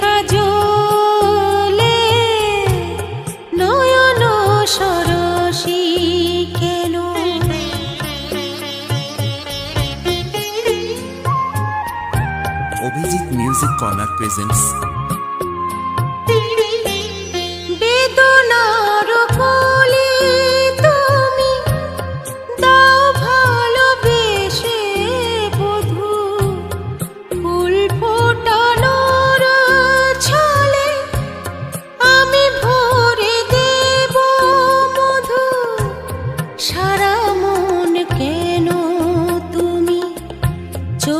কাজলে নয়ন সরসী কেন? Abhijit music corner presents. বেদনার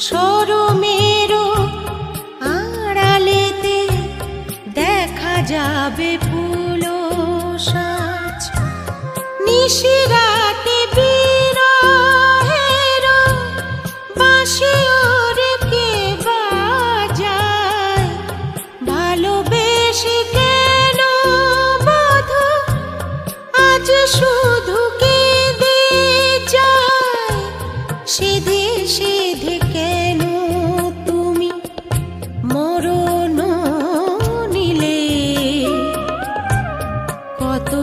সরমের আড়ালেতে দেখা যাবে ফুল সাজ। নিশিরাতে বিরহের বাঁশি ওরে কে বাজায়? ভালোবেসে কেন বধু? আজ শুধু কেঁদে